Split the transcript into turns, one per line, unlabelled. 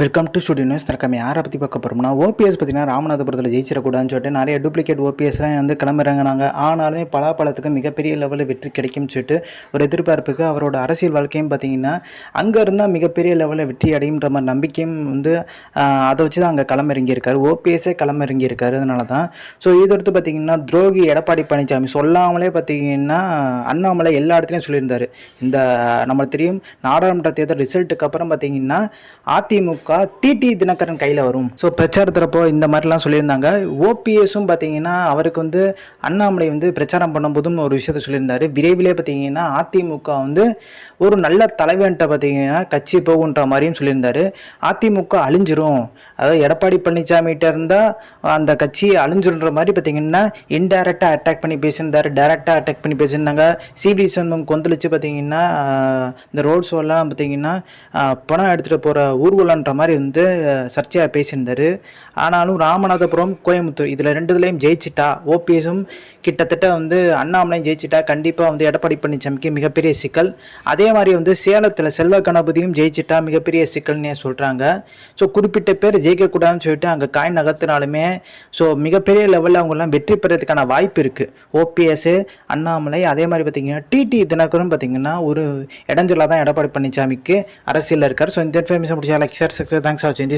Welcome to studio news தரக்கம் யாரை பற்றி பார்க்க போகிறோம்னா ஓபிஎஸ் பார்த்தீங்கன்னா ராமநாதபுரத்தில் ஜெயிச்சிடக்கூடாதுன்னு சொல்லிட்டு நிறைய டூப்ளிகேட் ஓபிஎஸ்லாம் வந்து கிளம்புறாங்கனாங்க. ஆனாலுமே பலாப்பழத்துக்கு மிகப்பெரிய லெவலில் வெற்றி கிடைக்கும்னு சொல்லிட்டு ஒரு எதிர்பார்ப்புக்கு அவரோட அரசியல் வாழ்க்கையும் பார்த்தீங்கன்னா அங்கே இருந்தால் மிகப்பெரிய லெவலில் வெற்றி அடையுன்ற மாதிரி நம்பிக்கையும் வந்து அதை வச்சு தான் அங்கே களமிறங்கியிருக்காரு. ஓபிஎஸ்ஸே களமிறங்கியிருக்காரு. அதனால தான் ஸோ இதொடுத்து பார்த்தீங்கன்னா துரோகி எடப்பாடி பழனிசாமி சொல்லாமலே பார்த்தீங்கன்னா அண்ணாமலை எல்லா இடத்துலையும் சொல்லியிருந்தார். இந்த நம்மளுக்கு தெரியும் நாடாளுமன்ற தேர்தல் ரிசல்ட்டுக்கு அப்புறம் பார்த்தீங்கன்னா அதிமுக டிடி தினகரன் கையில் வரும். ஸோ பிரச்சாரத்துறப்போ இந்த மாதிரிலாம் சொல்லியிருந்தாங்க. ஓபிஎஸும் பார்த்தீங்கன்னா அவருக்கு வந்து அண்ணாமலை வந்து பிரச்சாரம் பண்ணும்போதும் ஒரு விஷயத்த சொல்லியிருந்தாரு. விரைவிலே பார்த்தீங்கன்னா அதிமுக வந்து ஒரு நல்ல தலைவன்ட்ட பார்த்தீங்கன்னா கட்சி போகுன்ற மாதிரியும் சொல்லியிருந்தாரு. அதிமுக அழிஞ்சிரும். அதாவது எடப்பாடி பழனிசாமிகிட்ட இருந்தால் அந்த கட்சி அழிஞ்சிருன்ற மாதிரி பார்த்தீங்கன்னா இன்டைரக்டாக அட்டாக் பண்ணி பேசியிருந்தார். டைரெக்டாக அட்டாக் பண்ணி பேசியிருந்தாங்க. சிபி சண்முகம் கொந்தளிச்சு பார்த்தீங்கன்னா இந்த ரோட் ஷோலாம் பார்த்தீங்கன்னா பணம் எடுத்துகிட்டு போகிற ஊர்வலன்ற மாதிரி வந்து சர்ச்சையாக பேசியிருந்தார். ஆனாலும் ராமநாதபுரம் கோயம்புத்தூர் இதில் ரெண்டுதுலேயும் ஜெயிச்சிட்டா ஓபிஎஸும் கிட்டத்தட்ட வந்து அண்ணாமலையும் ஜெயிச்சிட்டா கண்டிப்பாக வந்து எடப்பாடி பழனிசாமிக்கு மிகப்பெரிய சிக்கல். அதே மாதிரி வந்து சேலத்தில் செல்வ கணபதியும் ஜெயிச்சிட்டா மிகப்பெரிய சிக்கல்னே சொல்கிறாங்க ஸோ குறிப்பிட்ட பேர் ஜெயிக்கக்கூடாதுன்னு சொல்லிட்டு அங்கே காய் நகர்த்தினாலுமே ஸோ மிகப்பெரிய லெவலில் அவங்கெல்லாம் வெற்றி பெறதுக்கான வாய்ப்பு இருக்குது ஓபிஎஸ் அண்ணாமலை அதே மாதிரி பார்த்தீங்கன்னா டிடி தினகரும் பார்த்தீங்கன்னா ஒரு இடைஞ்சலாக தான் எடப்பாடி பழனிசாமிக்கு அரசியலில் இருக்கார். ஸோ இந்த இன்ஃபர்மேஷன் பிடிச்சா like share subscribe. Thanks for watching this.